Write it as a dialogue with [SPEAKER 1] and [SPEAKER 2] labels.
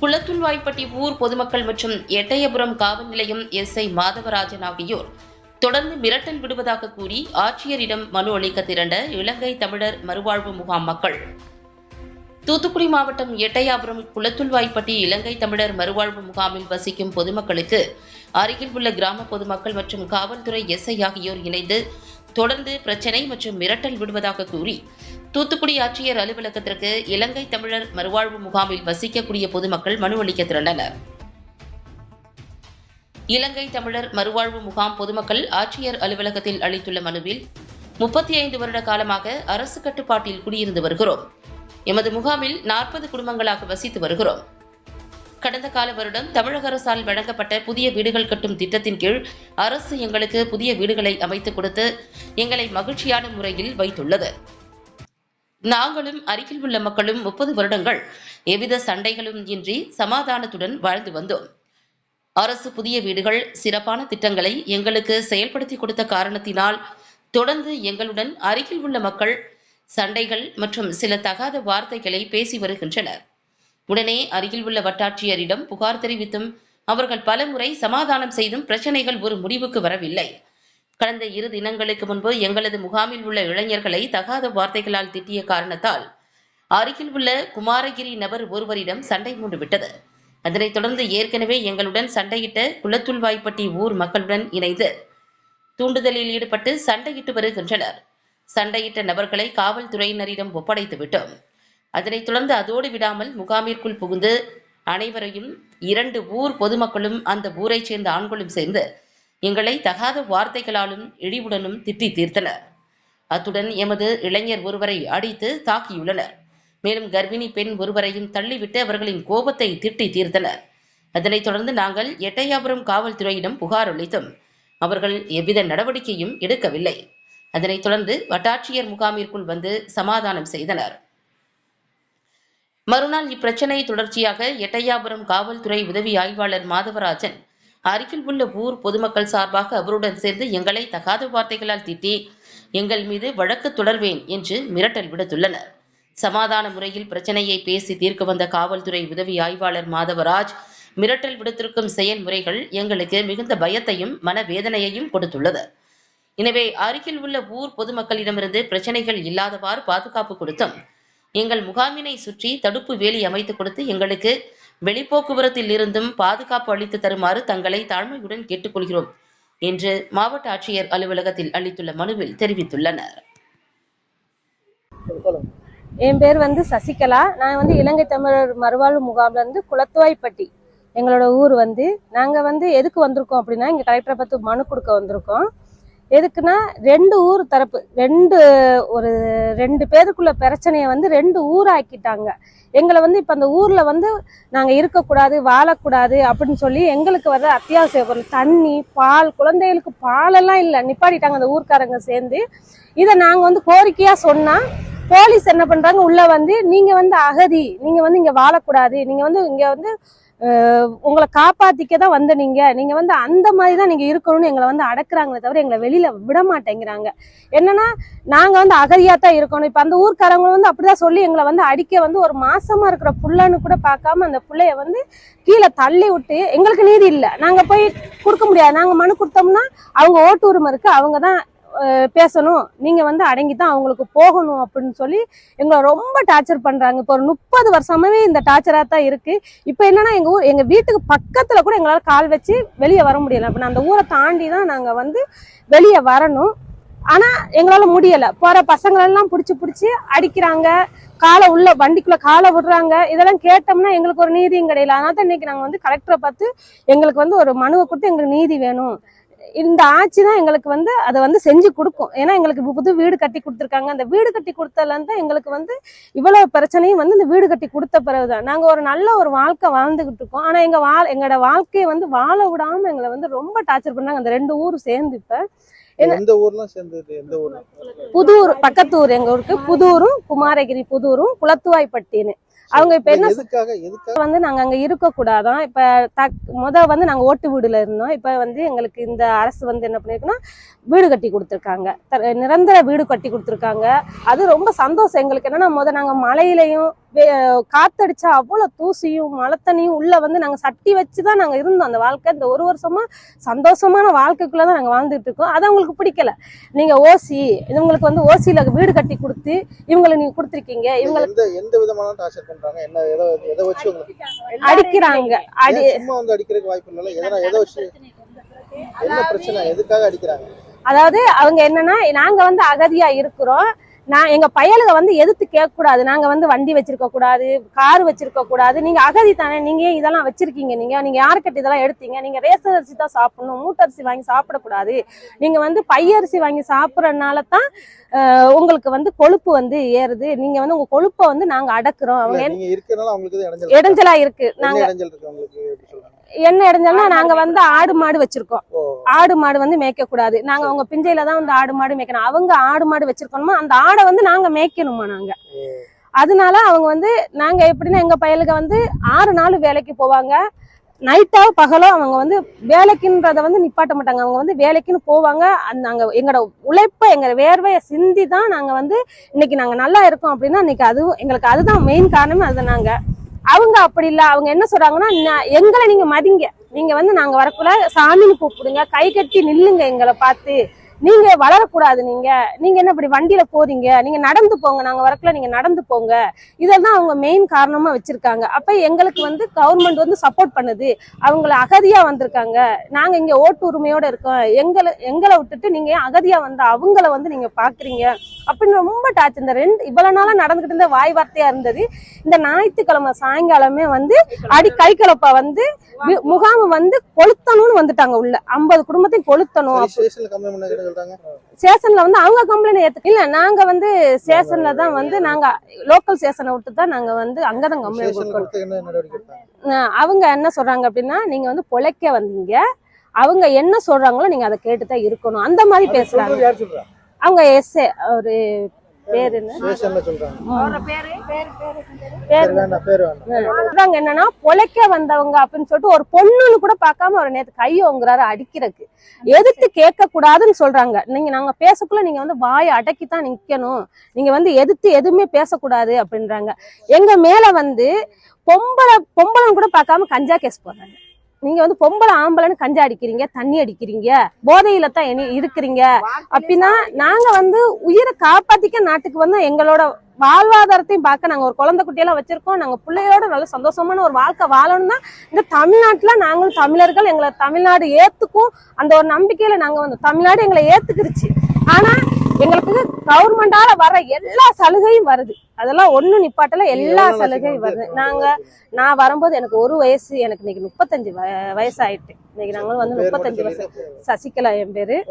[SPEAKER 1] குளத்துள்வாய்ப்பட்டி ஊர் பொதுமக்கள் மற்றும் எட்டயபுரம் காவல் நிலையம் எஸ்ஐ மாதவராஜன் ஆகியோர் தொடர்ந்து மிரட்டல் விடுவதாக கூறி ஆட்சியரிடம் மனு அளிக்க திரண்ட இலங்கை தமிழர் மறுவாழ்வு முகாம் மக்கள். தூத்துக்குடி மாவட்டம் எட்டயாபுரம் குளத்துள்வாய்ப்பட்டி இலங்கை தமிழர் மறுவாழ்வு முகாமில் வசிக்கும் பொதுமக்களுக்கு அருகில் உள்ள கிராம பொதுமக்கள் மற்றும் காவல்துறை எஸ்ஐ ஆகியோர் இணைந்து தொடர்ந்து பிரச்சனை மற்றும் மிரட்டல் விடுவதாக கூறி தூத்துக்குடி ஆட்சியர் அலுவலகத்திற்கு இலங்கை தமிழர் மறுவாழ்வு முகாமில் வசிக்கக்கூடிய பொதுமக்கள் மனு அளிக்க திரண்டனர். இலங்கை தமிழர் மறுவாழ்வு முகாம் பொதுமக்கள் ஆட்சியர் அலுவலகத்தில் அளித்துள்ள மனுவில் முப்பத்தி ஐந்து வருட காலமாக அரசு கட்டுப்பாட்டில் குடியிருந்து வருகிறோம். எமது முகாமில் நாற்பது குடும்பங்களாக வசித்து வருகிறோம். கடந்த கால வருடம் தமிழக அரசால் வழங்கப்பட்ட புதிய வீடுகள் கட்டும் திட்டத்தின் கீழ் அரசு எங்களுக்கு புதிய வீடுகளை அமைத்துக் கொடுத்து எங்களை மகிழ்ச்சியான முறையில் வைத்துள்ளது. நாங்களும் அருகில் உள்ள மக்களும் முப்பது வருடங்கள் எவ்வித சண்டைகளும் இன்றி சமாதானத்துடன் வாழ்ந்து வந்தோம். அரசு புதிய வீடுகள் சிறப்பான திட்டங்களை எங்களுக்கு செயல்படுத்தி கொடுத்த காரணத்தினால் தொடர்ந்து எங்களுடன் அருகில் உள்ள மக்கள் சண்டைகள் மற்றும் சில தகாத வார்த்தைகளை பேசி வருகின்றனர். உடனே அருகில் உள்ள வட்டாட்சியரிடம் புகார் தெரிவித்தும் அவர்கள் பலமுறை சமாதானம் செய்தும் பிரச்சனைகள் ஒரு முடிவுக்கு வரவில்லை. கடந்த இரு தினங்களுக்கு முன்பு எங்களது முகாமில் உள்ள இளைஞர்களை தகாத வார்த்தைகளால் திட்டிய காரணத்தால் அருகில் உள்ள குமாரகிரி நபர் ஒருவரிடம் சண்டை மூண்டுவிட்டது அதனைத் தொடர்ந்து ஏற்கனவே எங்களுடன் சண்டையிட்ட குளத்துள்வாய்ப்பட்டி ஊர் மக்களுடன் இணைந்து தூண்டுதலில் ஈடுபட்டு சண்டையிட்டு வருகின்றனர். சண்டையிட்ட நபர்களை காவல்துறையினரிடம் ஒப்படைத்து விட்டோம் அதனைத் தொடர்ந்து அதோடு விடாமல் முகாமிற்குள் புகுந்து அனைவரையும் இரண்டு ஊர் பொதுமக்களும் அந்த ஊரைச் சேர்ந்த ஆண்களும் சேர்ந்து எங்களை தகாத வார்த்தைகளாலும் இழிவுடனும் திட்டி தீர்த்தனர். அத்துடன் எமது இளைஞர் ஒருவரை அடித்து தாக்கியுள்ளனர். மேலும் கர்ப்பிணி பெண் ஒருவரையும் தள்ளிவிட்டு அவர்களின் கோபத்தை திட்டி தீர்த்தனர். அதனைத் தொடர்ந்து நாங்கள் எட்டையாபுரம் காவல்துறையிடம் புகார் அளித்தும் அவர்கள் எவ்வித நடவடிக்கையும் எடுக்கவில்லை. அதனைத் தொடர்ந்து வட்டாட்சியர் முகாமிற்குள் வந்து சமாதானம் செய்தனர். மறுநாள் இப்பிரச்சனை தொடர்ச்சியாக எட்டையாபுரம் காவல்துறை உதவி ஆய்வாளர் மாதவராஜன் அருகில் உள்ள ஊர் பொதுமக்கள் சார்பாக அவருடன் சேர்ந்து எங்களை தகாத வார்த்தைகளால் திட்டி எங்கள் மீது வழக்கு தொடர்வேன் என்று மிரட்டல் விடுத்துள்ளனர். சமாதான முறையில் பிரச்சனையை பேசி தீர்க்க வந்த காவல்துறை உதவி ஆய்வாளர் மாதவராஜ் மிரட்டல் விடுத்திருக்கும் செயல்முறைகள் எங்களுக்கு மிகுந்த பயத்தையும் மனவேதனையையும் கொடுத்துள்ளது. எனவே அருகில் உள்ள ஊர் பொதுமக்களிடமிருந்து பிரச்சனைகள் இல்லாதவாறு பாதுகாப்பு கொடுத்தும். எங்கள் முகாமினை சுற்றி தடுப்பு வேலி அமைத்து கொடுத்து எங்களுக்கு வெளிப்போக்குவரத்தில் இருந்தும் பாதுகாப்பு அளித்து தருமாறு தங்களை தாழ்மையுடன் கேட்டுக்கொள்கிறோம் என்று மாவட்ட ஆட்சியர் அலுவலகத்தில் அளித்துள்ள மனுவில் தெரிவித்துள்ளனர்.
[SPEAKER 2] என் பேர் வந்து சசிகலா. நான் வந்து இலங்கை தமிழர் மறுவாழ்வு முகாம்ல இருந்து குளத்துவாய்ப்பட்டி எங்களோட ஊர் வந்து. நாங்கள் வந்து எதுக்கு வந்திருக்கோம் அப்படின்னா இங்கே கலெக்டரை பார்த்து மனு கொடுக்க வந்திருக்கோம். எதுக்குன்னா ரெண்டு ஊர் தரப்பு ரெண்டு ஒரு ரெண்டு பேருக்குள்ள பிரச்சனையை வந்து ரெண்டு ஊராக்கிட்டாங்க. எங்களை வந்து இப்போ அந்த ஊரில் வந்து நாங்கள் இருக்கக்கூடாது வாழக்கூடாது அப்படின்னு சொல்லி எங்களுக்கு வர அத்தியாவசிய பொருள் தண்ணி பால் குழந்தைகளுக்கு பாலெல்லாம் இல்லை. நிப்பாடிட்டாங்க அந்த ஊர்க்காரங்க சேர்ந்து. இதை நாங்கள் வந்து கோரிக்கையாக சொன்னால் போலீஸ் என்ன பண்ணுறாங்க உள்ளே வந்து நீங்கள் வந்து அகதி நீங்கள் வந்து இங்கே வாழக்கூடாது நீங்கள் வந்து இங்கே வந்து உங்களை காப்பாத்திக்க தான் வந்த நீங்க. நீங்க வந்து அந்த மாதிரி தான் நீங்க இருக்கணும்னு எங்களை வந்து அடக்குறாங்களே தவிர எங்களை வெளியில விட மாட்டேங்கிறாங்க என்னன்னா நாங்க வந்து அகதியா தான் இருக்கணும். இப்ப அந்த ஊர்க்காரங்க வந்து அப்படிதான் சொல்லி எங்களை வந்து அடிக்க வந்து ஒரு மாசமா இருக்கிற புள்ளன்னு கூட பார்க்காம அந்த பிள்ளைய வந்து கீழே தள்ளி விட்டு எங்களுக்கு நீதி இல்லை. நாங்க போய் கொடுக்க முடியாது. நாங்க மனு கொடுத்தோம்னா அவங்க ஓட்டு உரிமை இருக்கு. அவங்க தான் பேசணும். நீங்கள் வந்து அடங்கி தான் அவங்களுக்கு போகணும் அப்படின்னு சொல்லி எங்களை ரொம்ப டார்ச்சர் பண்ணுறாங்க இப்போ ஒரு முப்பது வருஷமாவே இந்த டார்ச்சராக தான் இருக்குது இப்போ என்னன்னா எங்கள் ஊர் எங்கள் வீட்டுக்கு பக்கத்தில் கூட எங்களால் கால் வச்சு வெளியே வர முடியலை. இப்போ அந்த ஊரை தாண்டி தான் நாங்கள் வந்து வெளியே வரணும். ஆனால் எங்களால் முடியலை. போகிற பசங்களெல்லாம் பிடிச்சி பிடிச்சி அடிக்கிறாங்க. காலை உள்ள வண்டிக்குள்ள காலை விடுறாங்க. இதெல்லாம் கேட்டோம்னா எங்களுக்கு ஒரு நீதியும் கிடையாது அதனால தான் இன்னைக்கு நாங்கள் வந்து கலெக்டரை பார்த்து எங்களுக்கு வந்து ஒரு மனுவை கொடுத்து எங்களுக்கு நீதி வேணும். இந்த ஆட்சி தான் எங்களுக்கு வந்து அதை வந்து செஞ்சு கொடுக்கும். ஏன்னா எங்களுக்கு இப்ப புது வீடு கட்டி கொடுத்துருக்காங்க. அந்த வீடு கட்டி கொடுத்ததுல இருந்து தான் எங்களுக்கு வந்து இவ்வளவு பிரச்சனையும் வந்து இந்த வீடு கட்டி கொடுத்த பிறகுதான். நாங்க ஒரு நல்ல ஒரு வாழ்க்கை வாழ்ந்துகிட்டு இருக்கோம். ஆனா எங்க வாழ் எங்களோட வாழ்க்கையை வந்து வாழ விடாம எங்களை வந்து ரொம்ப டார்ச்சர் பண்ணாங்க. அந்த ரெண்டு ஊர் சேர்ந்து இப்ப.
[SPEAKER 3] எந்த ஊர்லாம் சேர்ந்தது? எந்த ஊர்?
[SPEAKER 2] புதூர் பக்கத்து ஊர் எங்க ஊருக்கு. புதூரும் குமாரகிரி புதூரும் குளத்துவாய்ப்பட்டின்னு. அவங்க இப்ப என்ன வந்து நாங்க அங்க இருக்க கூடாதான் இப்ப தக் முத வந்து நாங்க ஓட்டு வீடுல இருந்தோம். இப்ப வந்து எங்களுக்கு இந்த அரசு வந்து என்ன பண்ணிருக்குன்னா வீடு கட்டி கொடுத்துருக்காங்க. நிரந்தர வீடு கட்டி கொடுத்துருக்காங்க. அது ரொம்ப சந்தோஷம். எங்களுக்கு என்னன்னா முத நாங்க மழையிலையும் வே- காத்தடிச்சா அவ்வளவு தூசியும் மழை தண்ணியும் உள்ள வந்து நாங்க சட்டி வச்சுதான் நாங்க இருந்தோம் அந்த வாழ்க்கை. இந்த ஒரு வருஷமா சந்தோஷமான வாழ்க்கைக்குள்ளதான் நாங்க வாழ்ந்துட்டு இருக்கோம். அது அவங்களுக்கு பிடிக்கல. நீங்க ஓசி இவங்களுக்கு வந்து ஓசியில வீடு கட்டி கொடுத்து இவங்களை நீங்க கொடுத்துருக்கீங்க. இவங்களை
[SPEAKER 3] எந்த விதமான டார்ச்சர் பண்றாங்க? என்ன எதை எதை வச்சு
[SPEAKER 2] அடிக்கிறாங்க. அடி
[SPEAKER 3] சும்மா வந்து அடிக்கிறதுக்கு வாய்ப்பு இல்லைல்ல? எதனா எதை வச்சு என்ன பிரச்சனை? எதுக்காக அடிக்கிறாங்க?
[SPEAKER 2] அதாவது அவங்க என்னன்னா நாங்க வந்து அகதியா இருக்கிறோம். நான் எங்க பயலுக வந்து எதிர்த்து கேட்க கூடாது நாங்க வந்து வண்டி வச்சிருக்க கூடாது கார் வச்சிருக்க கூடாது. நீங்க அகதி தானே நீங்க இதெல்லாம் வச்சிருக்கீங்க நீங்க? நீங்க யாருக்கிட்ட இதெல்லாம் எடுத்தீங்க? நீங்க ரேஷன் அரிசி தான் சாப்பிடணும் மூட்டரிசி வாங்கி சாப்பிடக்கூடாது. நீங்க வந்து பையரிசி வாங்கி சாப்பிடறதுனால தான் உங்களுக்கு வந்து கொழுப்பு வந்து ஏறுது. நீங்க வந்து உங்க கொழுப்பை வந்து நாங்க அடக்குறோம். அவங்க
[SPEAKER 3] இடைஞ்சல்
[SPEAKER 2] இருக்கு. நாங்க என்ன இடைஞ்சல்னா நாங்க வந்து ஆடு மாடு வச்சிருக்கோம். ஆடு மாடு வந்து மேய்க்க கூடாது. நாங்க அவங்க பிஞ்சையில தான் வந்து ஆடு மாடு மேய்க்கணும். அவங்க ஆடு மாடு வச்சிருக்கணுமா அந்த ஆடை வந்து நாங்க மேய்க்கணுமா நாங்க. அதனால அவங்க வந்து நாங்க எப்படின்னா எங்க பயலுக வந்து ஆறு நாள் வேலைக்கு போவாங்க. நைட்டோ பகலோ அவங்க வந்து வேலைக்குன்றத வந்து நிப்பாட்ட மாட்டாங்க. அவங்க வந்து வேலைக்குன்னு போவாங்க. அந்த நாங்க எங்களோட உழைப்பை எங்க வேர்வையை சிந்தி தான் நாங்க வந்து இன்னைக்கு நாங்க நல்லா இருக்கோம் அப்படின்னா இன்னைக்கு அது எங்களுக்கு அதுதான் மெயின் காரணமே அது நாங்க. அவங்க அப்படி இல்ல. அவங்க என்ன சொல்றாங்கன்னா எங்களை நீங்க மதிங்க. நீங்க வந்து நாங்க வரக்குள்ள சாமின்னு கூப்பிடுங்க. கை கட்டி நில்லுங்க எங்களை பார்த்து. நீங்க வளரக்கூடாது நீங்க. நீங்க என்ன இப்படி வண்டியில போறீங்க? நீங்க நடந்து போங்க. நாங்க வரக்குள்ள நீங்க நடந்து போங்க. இதெல்லாம் அவங்க மெயின் காரணமா வச்சிருக்காங்க. அப்ப எங்களுக்கு வந்து கவர்மெண்ட் வந்து சப்போர்ட் பண்ணுது. அவங்கள அகதியா வந்திருக்காங்க. நாங்க இங்க ஓட்டு உரிமையோட இருக்கோம். எங்களை எங்களை விட்டுட்டு நீங்க ஏன் அகதியா வந்து அவங்கள வந்து நீங்க பாக்குறீங்க? அப்படின்னு ரொம்ப டாச் இந்த ரெண்டு இவ்வளவு நாளா நடந்துகிட்டு இருந்த வாய் வார்த்தையா இருந்தது. இந்த ஞாயிற்றுக்கிழமை சாயங்காலமே வந்து அடி கை கலப்பா வந்து முகாம் வந்து கொளுத்தணும்னு வந்துட்டாங்க உள்ள. ஐம்பது குடும்பத்தையும் கொளுத்தணும்.
[SPEAKER 3] ஸ்டேஷன்ல
[SPEAKER 2] வந்து அவங்க கம்ப்ளைண்ட் ஏத்து இல்ல நாங்க வந்து ஸ்டேஷன்ல தான் வந்து நாங்க லோக்கல் ஸ்டேஷனை விட்டு தான் நாங்க வந்து அங்கதான் கம்ப்ளைண்ட் அவங்க என்ன சொல்றாங்க அப்படின்னா நீங்க வந்து பொழைக்க வந்தீங்க. அவங்க என்ன சொல்றாங்களோ நீங்க அதை கேட்டுதான் இருக்கணும். அந்த மாதிரி பேசுறாங்க. அவங்க எஸ்ஏ ஒரு பேர் என்ன?
[SPEAKER 3] ஸ்டேஷன்ல சொல்றாங்க.
[SPEAKER 2] பேர்?
[SPEAKER 3] பேர் வேண்டாம் பேர் வேண்டாம்
[SPEAKER 2] சொல்றாங்க என்னன்னா பொழைக்க வந்தவங்க அப்படின்னு சொல்லிட்டு ஒரு பொண்ணுன்னு கூட பார்க்காம அவர் நேத்து கை ஓங்குறாரு அடிக்கிறதுக்கு. எதிர்த்து கேட்க கூடாதுன்னு சொல்றாங்க. நீங்க நாங்க பேசக்குள்ள நீங்க வந்து வாயை அடக்கித்தான் நிக்கணும். நீங்க வந்து எதிர்த்து எதுவுமே பேசக்கூடாது அப்படின்றாங்க. எங்க மேல வந்து பொம்பளை பொம்பளைன்னு கூட பார்க்காம கஞ்சா கேஸ் போடுறாங்க. நீங்க வந்து பொம்பளை ஆம்பளைன்னு கஞ்சா அடிக்கிறீங்க தண்ணி அடிக்கிறீங்க போதையில தான் இனி- இருக்கிறீங்க அப்படின்னா நாங்க வந்து உயிரை காப்பாத்திக்க நாட்டுக்கு வந்து எங்களோட வாழ்வாதாரத்தையும் பார்க்க நாங்க ஒரு குழந்தை குட்டியெல்லாம் வச்சிருக்கோம். நாங்க பிள்ளையோட நல்ல சந்தோஷமான ஒரு வாழ்க்கை வாழணும் தான் இந்த தமிழ்நாட்டுல நாங்களும் தமிழர்கள் எங்களை தமிழ்நாடு ஏத்துக்கும். அந்த ஒரு நம்பிக்கையில நாங்க வந்து தமிழ்நாடு எங்களை ஏத்துக்கிருச்சு. ஆனா எங்களுக்கு கவர்மெண்டால வர எல்லா சலுகையும் வருது. அதெல்லாம் ஒண்ணு நிப்பாட்டல எல்லா சலுகையும் வருது. நாங்க நான் வரும்போது எனக்கு ஒரு வயசு எனக்கு இன்னைக்கு முப்பத்தஞ்சு வய- வயசாயிட்டு. இன்னைக்கு நாங்களும் வந்து முப்பத்தஞ்சு வயசு. சசிகலா என் பேரு.